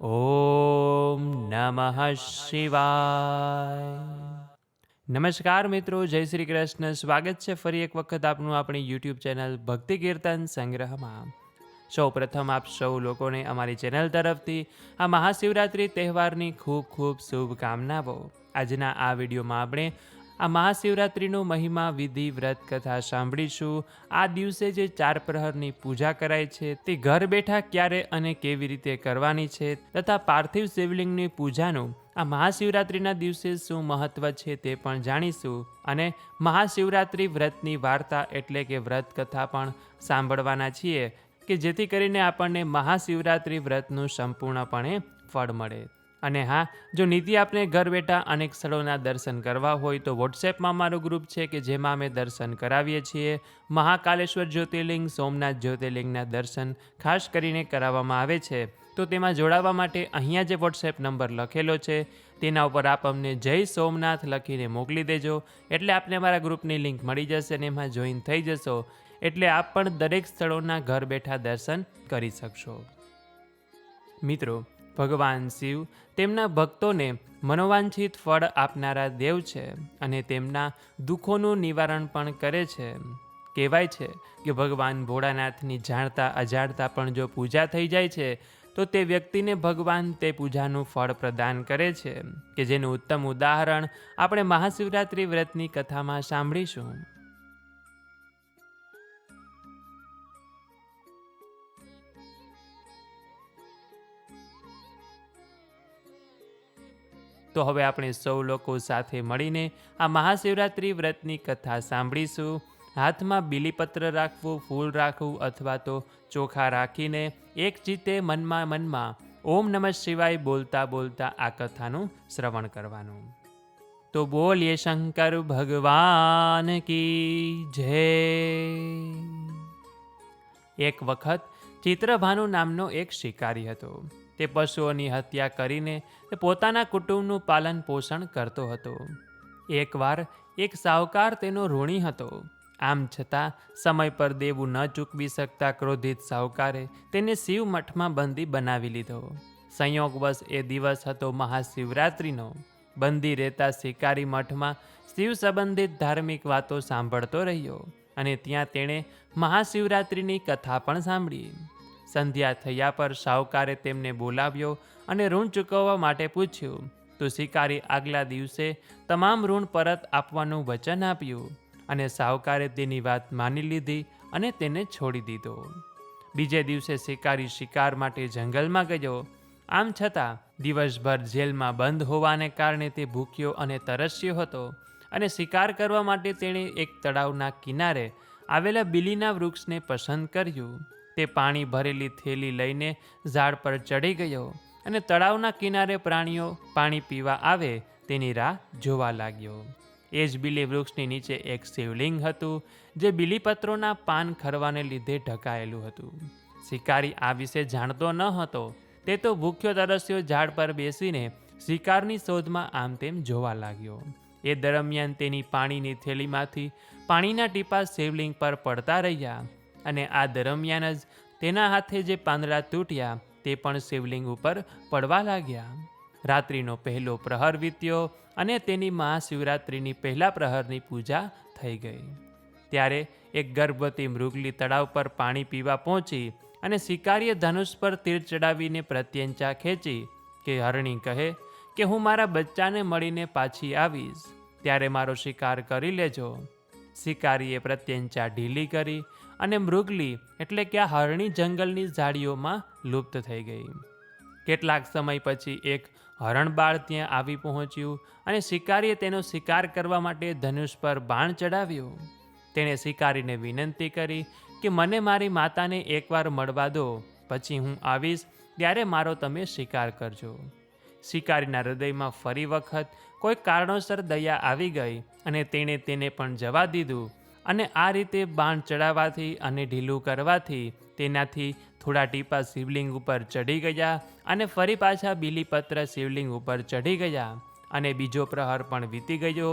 ઓમ નમઃ શિવાય. નમસ્કાર મિત્રો, જય શ્રી કૃષ્ણ. સ્વાગત છે ફરી એક વખત આપનું આપણી યુટ્યુબ ચેનલ ભક્તિ કીર્તન સંગ્રહમાં. સૌ પ્રથમ આપ સૌ લોકોને અમારી ચેનલ તરફથી આ મહાશિવરાત્રિ તહેવારની ખૂબ ખૂબ શુભકામનાઓ. આજના આ વિડીયોમાં આપણે આ મહાશિવરાત્રિનો મહિમા, વિધિ, વ્રત, કથા સાંભળીશું. આ દિવસે જે ચાર પ્રહરની પૂજા કરાય છે, તે ઘર બેઠા ક્યારે અને કેવી રીતે કરવાની છે તથા પાર્થિવ શિવલિંગની પૂજાનું આ મહાશિવરાત્રિના દિવસે શું મહત્વ છે તે પણ જાણીશું. અને મહાશિવરાત્રિ વ્રતની વાર્તા એટલે કે વ્રત કથા પણ સાંભળવાના છીએ કે જેથી કરીને આપણને મહાશિવરાત્રિ વ્રતનું સંપૂર્ણપણે ફળ મળે. અને હા, જો નીતિ આપને ઘર બેઠા અનેક સ્થળોના દર્શન કરવા હોય તો વોટ્સએપમાં મારું ગ્રુપ છે કે જેમાં અમે દર્શન કરાવીએ છીએ. મહાકાલેશ્વર જ્યોતિર્લિંગ, સોમનાથ જ્યોતિર્લિંગના દર્શન ખાસ કરીને કરાવવામાં આવે છે. તો તેમાં જોડાવા માટે અહીંયા જે વોટ્સએપ નંબર લખેલો છે, તેના ઉપર આપ અમને જય સોમનાથ લખીને મોકલી દેજો. એટલે આપને અમારા ગ્રુપની લિંક મળી જશે અને એમાં જોઈન થઈ જશો. એટલે આપ પણ દરેક સ્થળોના ઘર બેઠા દર્શન કરી શકશો. મિત્રો ભગવાન શિવ તેમના ભક્તોને મનોવાંછિત ફળ આપનારા દેવ છે અને તેમના દુઃખોનું નિવારણ પણ કરે છે. કહેવાય છે કે ભગવાન ભોળાનાથની જાણતા અજાણતા પણ જો પૂજા થઈ જાય છે, તો તે વ્યક્તિને ભગવાન તે પૂજાનું ફળ પ્રદાન કરે છે. કે જેનું ઉત્તમ ઉદાહરણ આપણે મહાશિવરાત્રિ વ્રતની કથામાં સાંભળીશું. તો હવે આપણે સૌ લોકો સાથે મળીને આ મહાશિવરાત્રિ વ્રતની કથા સાંભળીશું. હાથમાં બીલીપત્ર રાખવું, ફૂલ રાખવું અથવા તો ચોખા રાખીને એક ચિત્તે મનમાં મનમાં ઓમ નમઃ શિવાય બોલતા બોલતા આ કથાનું શ્રવણ કરવાનું. તો બોલીએ શંકર ભગવાન કી જય. એક વખત ચિત્રભાનુ નામનો એક શિકારી હતો. તે પશુઓની હત્યા કરીને તે પોતાના કુટુંબનું પાલન પોષણ કરતો હતો. એકવાર એક સાવકાર તેનો ઋણી હતો. આમ છતાં સમય પર દેવું ન ચૂકવી શકતા ક્રોધિત સાવકારે તેને શિવ મઠમાં બંદી બનાવી લીધો. સંયોગવશ એ દિવસ હતો મહાશિવરાત્રિનો. બંદી રહેતા શિકારી મઠમાં શિવ સંબંધિત ધાર્મિક વાતો સાંભળતો રહ્યો અને ત્યાં તેણે મહાશિવરાત્રિની કથા પણ સાંભળી. સંધ્યા થયા પર શાહુકારે તેમને બોલાવ્યો અને ઋણ ચૂકવવા માટે પૂછ્યું, તો શિકારી આગલા દિવસે તમામ ઋણ પરત આપવાનું વચન આપ્યું? અને સાહુકારે તેની વાત માની લીધી અને તેને છોડી દીધો. બીજે દિવસે શિકારી શિકાર માટે જંગલમાં ગયો. આમ છતાં, દિવસભર જેલમાં બંધ હોવાને કારણે તે ભૂખ્યો અને તરસ્યો હતો અને શિકાર કરવા માટે તેણે એક તળાવના કિનારે આવેલા બિલીના વૃક્ષને પસંદ કર્યું. તે પાણી ભરેલી થેલી લઈને ઝાડ પર ચડી ગયો અને તળાવના કિનારે પ્રાણીઓ પાણી પીવા આવે તેની રાહ જોવા લાગ્યો. એ જ બીલી વૃક્ષની નીચે એક શિવલિંગ હતું, જે બીલીપત્રોના પાન ખરવાને લીધે ઢકાયેલું હતું. શિકારી આ વિશે જાણતો ન હતો, તે તો ભૂખ્યો તરસ્યો ઝાડ પર બેસીને શિકારની શોધમાં આમ તેમ જોવા લાગ્યો. એ દરમિયાન તેની પાણીની થેલીમાંથી પાણીના ટીપા શિવલિંગ પર પડતા રહ્યા. અને આ દરમિયાન જ તેના હાથે જે પાંદડા તૂટ્યા, તે પણ શિવલિંગ ઉપર પડવા લાગ્યા. રાત્રિનો પહેલો પ્રહર વીત્યો અને તેની મહાશિવરાત્રિની પહેલા પ્રહરની પૂજા થઈ ગઈ. ત્યારે એક ગર્ભવતી મૃગલી તળાવ પર પાણી પીવા પહોંચી અને શિકારીએ ધનુષ પર તીર ચડાવીને પ્રત્યંચા ખેંચી કે, હરણી કહે કે, હું મારા બચ્ચાને મળીને પાછી આવીશ. ત્યારે મારો શિકાર કરી લેજો. શિકારીએ પ્રત્યંચા ઢીલી કરી અને મૃગલી એટલે કે આ હરણી જંગલની ઝાડીઓમાં લુપ્ત થઈ ગઈ. કેટલાક સમય પછી એક હરણબાળ ત્યાં આવી પહોંચ્યું અને શિકારીએ તેનો શિકાર કરવા માટે ધનુષ પર બાણ ચડાવ્યો તેણે શિકારીને વિનંતી કરી કે, મને મારી માતાને એકવાર મળવા દો, પછી હું આવીશ, ત્યારે મારો તમે શિકાર કરજો. શિકારીના હૃદયમાં ફરી વખત કોઈ કારણોસર દયા આવી ગઈ અને તેણે તેને પણ જવા દીધું અને આ રીતે બાણ ચડાવવાથી અને ઢીલું કરવાથી તેનાથી થોડા ટીપા શિવલિંગ ઉપર ચડી ગયા અને ફરી પાછા બીલીપત્ર શિવલિંગ ઉપર ચડી ગયા અને બીજો પ્રહર પણ વીતી ગયો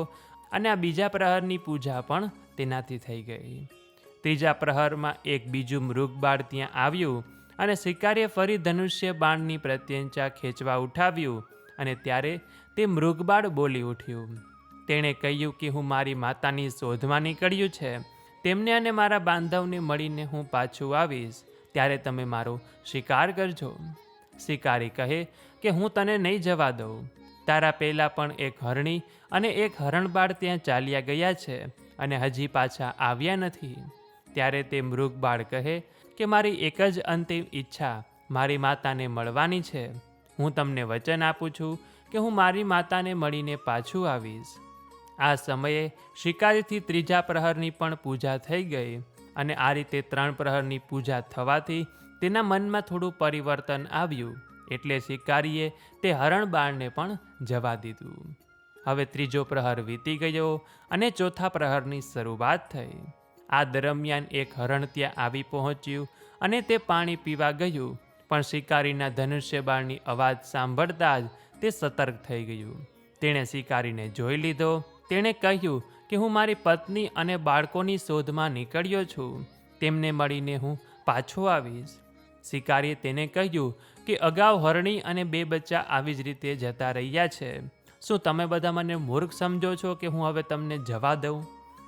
અને આ બીજા પ્રહરની પૂજા પણ તેનાથી થઈ ગઈ. ત્રીજા પ્રહરમાં એક બીજું મૃગબાળ ત્યાં આવ્યું અને શિકારીએ ફરી ધનુષ્ય બાણની પ્રત્યંચા ખેંચવા ઉઠાવ્યું અને ત્યારે તે મૃગબાળ બોલી ઉઠ્યું. તેણે કહ્યું કે હું મારી માતાની શોધમાં નીકળ્યું છે. તેમને અને મારા બાંધવને મળીને હું પાછું આવીશ. ત્યારે તમે મારો શિકાર કરજો. શિકારી કહે કે હું તને નહીં જવા દઉં. તારા પહેલાં પણ એક હરણી અને એક હરણબાળ ત્યાં ચાલ્યા ગયા છે અને હજી પાછા આવ્યા નથી. ત્યારે તે મૃગબાળ કહે કે મારી એક જ અંતિમ ઈચ્છા મારી માતાને મળવાની છે. હું તમને વચન આપું છું કે હું મારી માતાને મળીને પાછું આવીશ. આ સમયે શિકારીથી ત્રીજા પ્રહરની પણ પૂજા થઈ ગઈ અને આ રીતે ત્રણ પ્રહરની પૂજા થવાથી તેના મનમાં થોડું પરિવર્તન આવ્યું એટલે શિકારીએ તે હરણબાળને પણ જવા દીધું. હવે ત્રીજો પ્રહર વીતી ગયો અને ચોથા પ્રહરની શરૂઆત થઈ. આ દરમિયાન એક હરણ ત્યાં આવી પહોંચ્યું અને તે પાણી પીવા ગયું, પણ શિકારીના ધનુષ્ય બાળની અવાજ સાંભળતા જ તે સતર્ક થઈ ગયું. તેણે શિકારીને જોઈ લીધો તેણે કહ્યું કે હું મારી પત્ની અને બાળકોની શોધમાં નીકળ્યો છું. તેમને મળીને હું પાછો આવીશ. શિકારીએ તેને કહ્યું કે અગાઉ હરણી અને બે બચ્ચા આવી જ રીતે જતા રહ્યા છે. શું તમે બધા મને મૂર્ખ સમજો છો કે હું હવે તમને જવા દઉં?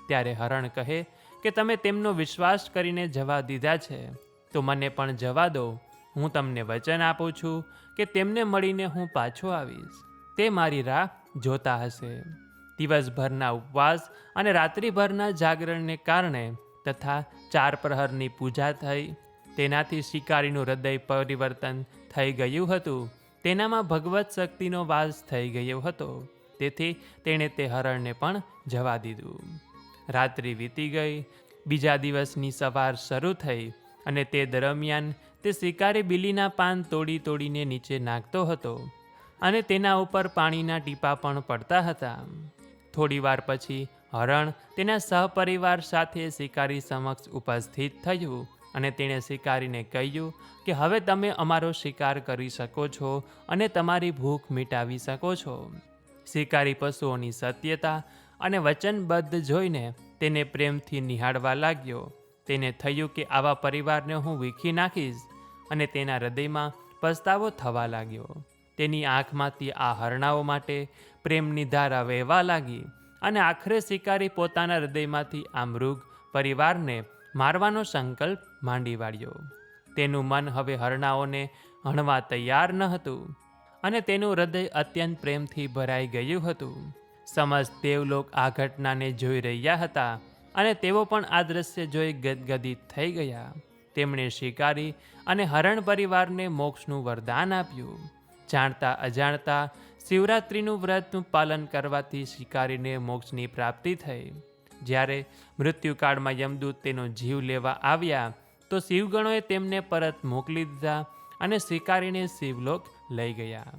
ત્યારે હરણ કહે કે તમે તેમનો વિશ્વાસ કરીને જવા દીધા છે. તો મને પણ જવા દો. હું તમને વચન આપું છું કે તેમને મળીને હું પાછો આવીશ. તે મારી રાહ જોતા હશે. દિવસભરના ઉપવાસ અને રાત્રિભરના જાગરણને કારણે તથા ચાર પ્રહરની પૂજા થઈ. તેનાથી શિકારીનું હૃદય પરિવર્તન થઈ ગયું હતું. તેનામાં ભગવત શક્તિનો વાસ થઈ ગયો હતો. તેથી તેણે તે હરણને પણ જવા દીધું. રાત્રિ વીતી ગઈ. બીજા દિવસની સવાર શરૂ થઈ અને તે દરમિયાન તે શિકારી બિલીના પાન તોડી તોડીને નીચે નાખતો હતો અને તેના ઉપર પાણીના ટીપા પણ પડતા હતા. થોડી વાર પછી હરણ તેના સહપરિવાર સાથે શિકારી સમક્ષ ઉપસ્થિત થયું અને તેણે શિકારીને કહ્યું કે હવે તમે અમારો શિકાર કરી શકો છો અને તમારી ભૂખ મિટાવી શકો છો. શિકારી પશુઓની સત્યતા અને વચનબદ્ધ જોઈને તેને પ્રેમથી નિહાળવા લાગ્યો. તેને થયું કે આવા પરિવારને હું વીખી નાખીશ અને તેના હૃદયમાં પસ્તાવો થવા લાગ્યો. તેની આંખમાંથી આ હરણાઓ માટે પ્રેમની ધારા વહેવા લાગી અને આખરે શિકારી પોતાના હૃદયમાંથી આ મૃગ પરિવારને મારવાનો સંકલ્પ માંડી વાળ્યો. તેનું મન હવે હરણાઓને હણવા તૈયાર ન હતું અને તેનું હૃદય અત્યંત પ્રેમથી ભરાઈ ગયું હતું. સમસ્ત દેવલોક આ ઘટનાને જોઈ રહ્યા હતા અને તેઓ પણ આ દ્રશ્ય જોઈ ગદગદિત થઈ ગયા. તેમણે શિકારી અને હરણ પરિવારને મોક્ષનું વરદાન આપ્યું. જાણતા અજાણતા શિવરાત્રિનું વ્રતનું પાલન કરવાથી શિકારીને મોક્ષની પ્રાપ્તિ થઈ. જ્યારે મૃત્યુકાળમાં યમદૂત તેનો જીવ લેવા આવ્યા, તો શિવગણોએ તેમને પરત મોકલી દીધા અને શિકારીને શિવલોક લઈ ગયા.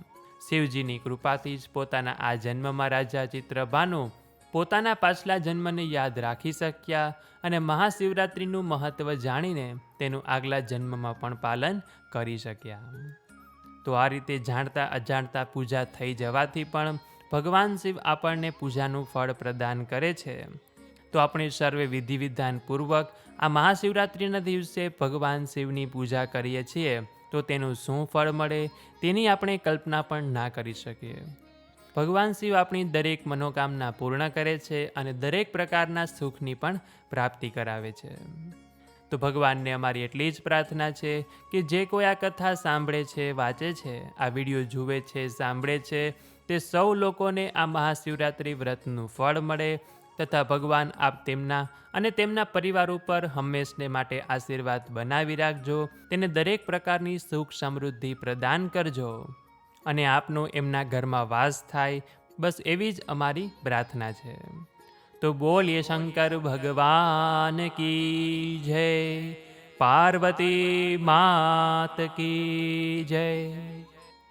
શિવજીની કૃપાથી જ પોતાના આ જન્મમાં રાજા ચિત્રભાનુ પોતાના પાછલા જન્મને યાદ રાખી શક્યા અને મહાશિવરાત્રિનું મહત્ત્વ જાણીને તેનું આગલા જન્મમાં પણ પાલન કરી શક્યા. તો આ રીતે જાણતા અજાણતા પૂજા થઈ જવાથી પણ ભગવાન શિવ આપણને પૂજાનું ફળ પ્રદાન કરે છે. તો આપણે સર્વે વિધિ વિધાનપૂર્વક આ મહાશિવરાત્રિના દિવસે ભગવાન શિવની પૂજા કરીએ છીએ. તો તેનું શું ફળ મળે તેની આપણે કલ્પના પણ ના કરી શકીએ. ભગવાન શિવ આપણી દરેક મનોકામના પૂર્ણ કરે છે અને દરેક પ્રકારના સુખની પણ પ્રાપ્તિ કરાવે છે. તો ભગવાનને અમારી એટલી જ પ્રાર્થના છે કે જે કોઈ આ કથા સાંભળે છે, વાંચે છે, આ વીડિયો જુએ છે, સાંભળે છે, તે સૌ લોકોને આ મહાશિવરાત્રિ વ્રતનું ફળ મળે તથા ભગવાન આપ તેમના અને તેમના પરિવાર ઉપર હંમેશને માટે આશીર્વાદ બનાવી રાખજો, તેને દરેક પ્રકારની સુખ સમૃદ્ધિ પ્રદાન કરજો. અને આપનો એમના ઘરમાં વાસ થાય, બસ એવી જ અમારી પ્રાર્થના છે. તો બોલીએ, શંકર ભગવાન કી જય? પાર્વતી માત કી જય?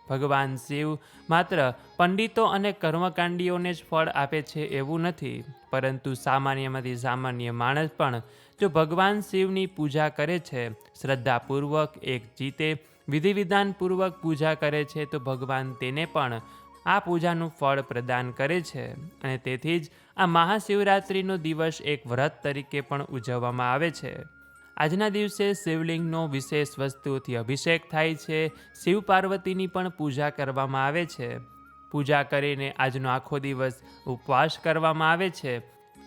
ભગવાન શિવ માત્ર પંડિતો અને કર્મકાંડીઓને જ ફળ આપે છે એવું નથી, પરંતુ સામાન્યમાંથી સામાન્ય માણસ પણ જો ભગવાન શિવની પૂજા કરે છે, શ્રદ્ધાપૂર્વક એક જીતે વિધિ વિધાનપૂર્વક પૂજા કરે છે, તો ભગવાન તેને પણ આ પૂજાનું ફળ પ્રદાન કરે છે. અને તેથી જ આ મહાશિવરાત્રિનો દિવસ એક વ્રત તરીકે પણ ઉજવવામાં આવે છે. આજના દિવસે શિવલિંગનો વિશેષ વસ્તુથી અભિષેક થાય છે. શિવ પાર્વતીની પણ પૂજા કરવામાં આવે છે. પૂજા કરીને આજનો આખો દિવસ ઉપવાસ કરવામાં આવે છે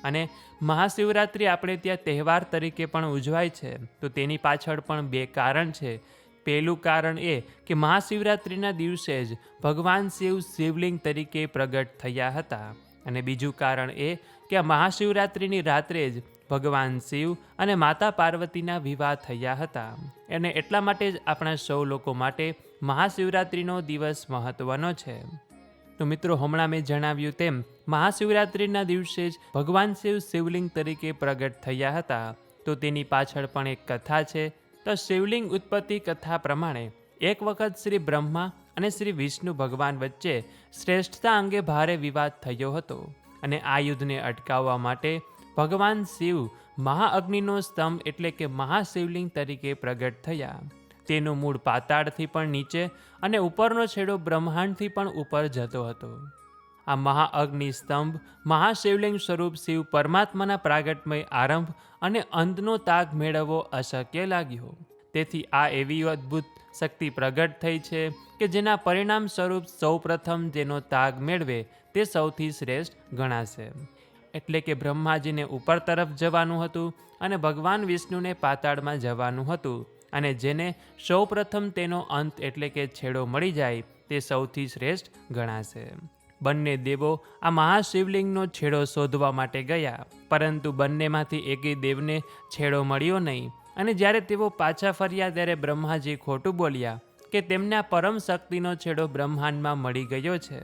અને મહાશિવરાત્રિ આપણે ત્યાં તહેવાર તરીકે પણ ઉજવાય છે. તો તેની પાછળ પણ બે કારણ છે. પહેલું કારણ એ કે મહાશિવરાત્રિના દિવસે જ ભગવાન શિવ શિવલિંગ તરીકે પ્રગટ થયા હતા. અને બીજું કારણ એ કે આ મહાશિવરાત્રિની રાત્રે જ ભગવાન શિવ અને માતા પાર્વતીના વિવાહ થયા હતા. અને એટલા માટે જ આપણા સૌ લોકો માટે મહાશિવરાત્રિનો દિવસ મહત્વનો છે. તો મિત્રો, હમણાં મેં જણાવ્યું તેમ, મહાશિવરાત્રિના દિવસે જ ભગવાન શિવ શિવલિંગ તરીકે પ્રગટ થયા હતા. તો તેની પાછળ પણ એક કથા છે. તો શિવલિંગ ઉત્પત્તિ કથા પ્રમાણે, એક વખત શ્રી બ્રહ્મા અને શ્રી વિષ્ણુ ભગવાન વચ્ચે શ્રેષ્ઠતા અંગે ભારે વિવાદ થયો હતો અને આ યુદ્ધને અટકાવવા માટે ભગવાન શિવ મહાઅગ્નિનો સ્તંભ એટલે કે મહાશિવલિંગ તરીકે પ્રગટ થયા. તેનું મૂળ પાતાળથી પણ નીચે અને ઉપરનો છેડો બ્રહ્માંડથી પણ ઉપર જતો હતો. આ મહાઅગ્નિ સ્તંભ મહાશિવલિંગ સ્વરૂપ શિવ પરમાત્માના પ્રાગટમય આરંભ અને અંતનો તાગ મેળવવો અશક્ય લાગ્યો. તેથી આ એવી અદ્ભુત શક્તિ પ્રગટ થઈ છે કે જેના પરિણામ સ્વરૂપ સૌપ્રથમ જેનો તાગ મેળવે તે સૌથી શ્રેષ્ઠ ગણાશે. એટલે કે બ્રહ્માજીને ઉપર તરફ જવાનું હતું અને ભગવાન વિષ્ણુને પાતાળમાં જવાનું હતું અને જેને સૌપ્રથમ તેનો અંત એટલે કે છેડો મળી જાય તે સૌથી શ્રેષ્ઠ ગણાશે. બંને દેવો આ મહાશિવલિંગનો છેડો શોધવા માટે ગયા, પરંતુ બંનેમાંથી એકેય દેવને છેડો મળ્યો નહીં. અને જ્યારે તેઓ પાછા ફર્યા ત્યારે બ્રહ્માજી ખોટું બોલ્યા કે તેમના પરમ શક્તિનો છેડો બ્રહ્માંડમાં મળી ગયો છે.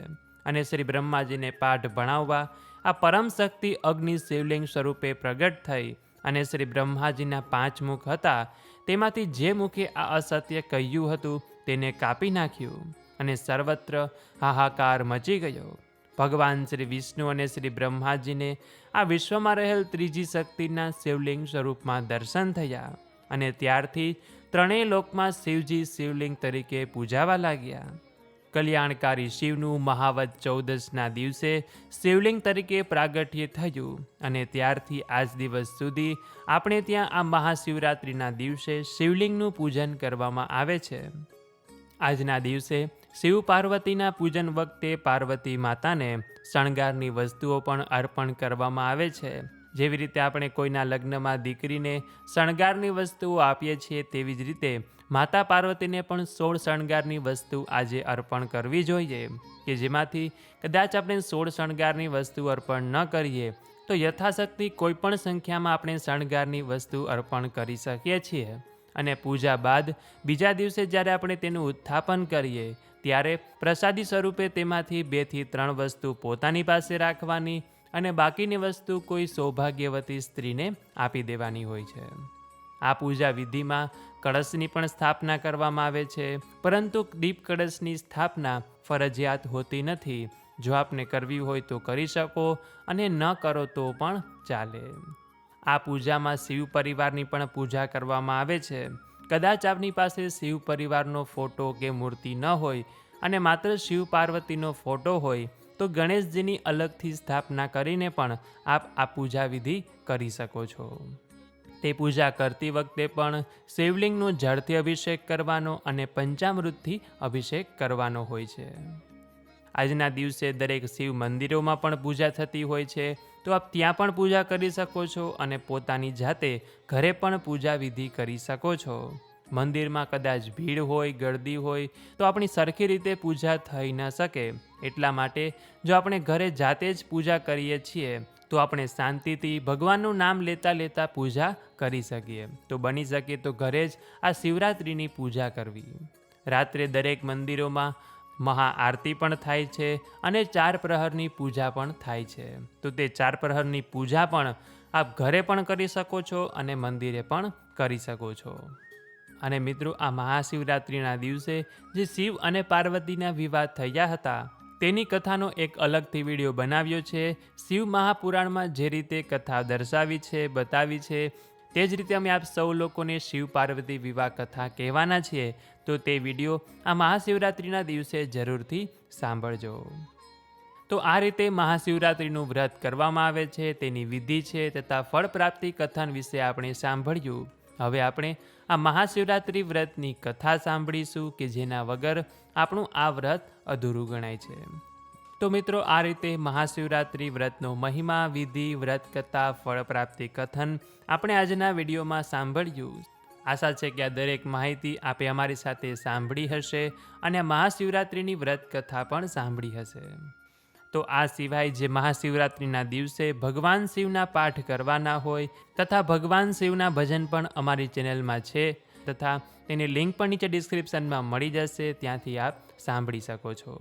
અને શ્રી બ્રહ્માજીને પાઠ ભણાવવા આ પરમ શક્તિ અગ્નિ શિવલિંગ સ્વરૂપે પ્રગટ થઈ અને શ્રી બ્રહ્માજીના પાંચ મુખ હતા. તેમાંથી જે મુખે આ અસત્ય કહ્યું હતું તેને કાપી નાખ્યું અને સર્વત્ર હાહાકાર મચી ગયો. ભગવાન શ્રી વિષ્ણુ અને શ્રી બ્રહ્માજીને આ વિશ્વમાં રહેલ ત્રીજી શક્તિના શિવલિંગ સ્વરૂપમાં દર્શન થયા અને ત્યારથી ત્રણેય લોકમાં શિવજી શિવલિંગ તરીકે પૂજાવા લાગ્યા. કલ્યાણકારી શિવનું મહાવત ચૌદસના દિવસે શિવલિંગ તરીકે પ્રાગટ્ય થયું અને ત્યારથી આજ દિવસ સુધી આપણે ત્યાં આ મહાશિવરાત્રિના દિવસે શિવલિંગનું પૂજન કરવામાં આવે છે. આજના દિવસે શિવ પાર્વતીના પૂજન વખતે પાર્વતી માતાને શણગારની વસ્તુઓ પણ અર્પણ કરવામાં આવે છે. જેવી રીતે આપણે કોઈના લગ્નમાં દીકરીને શણગારની વસ્તુઓ આપીએ છીએ, તેવી જ રીતે માતા પાર્વતીને પણ સોળ શણગારની વસ્તુ આજે અર્પણ કરવી જોઈએ. કે જેમાંથી કદાચ આપણે સોળ શણગારની વસ્તુ અર્પણ ન કરીએ, તો યથાશક્તિ કોઈપણ સંખ્યામાં આપણે શણગારની વસ્તુ અર્પણ કરી શકીએ છીએ. અને પૂજા બાદ બીજા દિવસે જ્યારે આપણે તેનું ઉત્થાપન કરીએ ત્યારે પ્રસાદી સ્વરૂપે તેમાંથી બેથી ત્રણ વસ્તુ પોતાની પાસે રાખવાની અને બાકીની વસ્તુ કોઈ સૌભાગ્યવતી સ્ત્રીને આપી દેવાની હોય છે. આ પૂજા વિધિમાં કળશની પણ સ્થાપના કરવામાં આવે છે, પરંતુ દીપ કળશની સ્થાપના ફરજિયાત હોતી નથી. જો આપને કરવી હોય તો કરી શકો અને ન કરો તો પણ ચાલે. આ પૂજામાં શિવ પરિવારની પણ પૂજા કરવામાં આવે છે. કદાચ આપની પાસે શિવ પરિવારનો ફોટો કે મૂર્તિ ન હોય અને માત્ર શિવ પાર્વતીનો ફોટો હોય, તો ગણેશજીની અલગથી સ્થાપના કરીને પણ આપ આ પૂજા વિધિ કરી શકો છો. તે પૂજા કરતી વખતે પણ શિવલિંગનો જળથી અભિષેક કરવાનો અને પંચામૃતથી અભિષેક કરવાનો હોય છે. આજના દિવસે દરેક શિવ મંદિરોમાં પણ પૂજા થતી હોય છે. તો આપ ત્યાં પણ પૂજા કરી શકો છો અને પોતાની જાતે ઘરે પણ પૂજા વિધિ કરી શકો છો. મંદિરમાં કદાચ ભીડ હોય ગળદી હોય, તો આપણી સરખી રીતે પૂજા થઈ ન શકે. એટલા માટે જો આપણે ઘરે જાતે જ પૂજા કરીએ છીએ, તો આપણે શાંતિથી ભગવાનનું નામ લેતા લેતા પૂજા કરી શકીએ. તો બની શકે તો ઘરે જ આ શિવરાત્રિની પૂજા કરવી. રાત્રે દરેક મંદિરોમાં મહાઆરતી પણ થાય છે અને ચાર પ્રહરની પૂજા પણ થાય છે. તો તે ચાર પ્રહરની પૂજા પણ આપ ઘરે પણ કરી શકો છો અને મંદિરે પણ કરી શકો છો. અને મિત્રો, આ મહાશિવરાત્રિના દિવસે જે શિવ અને પાર્વતીના વિવાહ થયા હતા, તેની કથાનો એક અલગથી વીડિયો બનાવ્યો છે. શિવ મહાપુરાણમાં જે રીતે કથા દર્શાવી છે, બતાવી છે તે જ રીતે અમે આપ સૌ લોકોને શિવ પાર્વતી વિવાહ કથા કહેવાના છીએ, તો તે વીડિયો આ મહાશિવરાત્રિના દિવસે જરૂરથી સાંભળજો. તો આ રીતે મહાશિવરાત્રિનું વ્રત કરવામાં આવે છે, તેની વિધિ છે, તથા ફળ પ્રાપ્તિ કથન વિશે આપણે સાંભળ્યું. હવે આપણે આ મહાશિવરાત્રિ વ્રતની કથા સાંભળીશું કે જેના વગર આપણું આ વ્રત અધૂરું ગણાય છે. તો મિત્રો, આ રીતે મહાશિવરાત્રિ વ્રતનો મહિમા, વિધિ, વ્રત કથા, ફળ પ્રાપ્તિ, કથન આપણે આજના વિડીયોમાં સાંભળ્યું. આશા છે કે આ દરેક માહિતી આપે અમારી સાથે સાંભળી હશે અને મહાશિવરાત્રિની વ્રત કથા પણ સાંભળી હશે. તો આ સિવાય જે મહાશિવરાત્રિના દિવસે ભગવાન શિવના પાઠ કરવાના હોય તથા ભગવાન શિવના ભજન પણ અમારી ચેનલમાં છે તથા તેની લિંક પણ નીચે ડિસ્ક્રિપ્શનમાં મળી જશે, ત્યાંથી આપ સાંભળી શકો છો.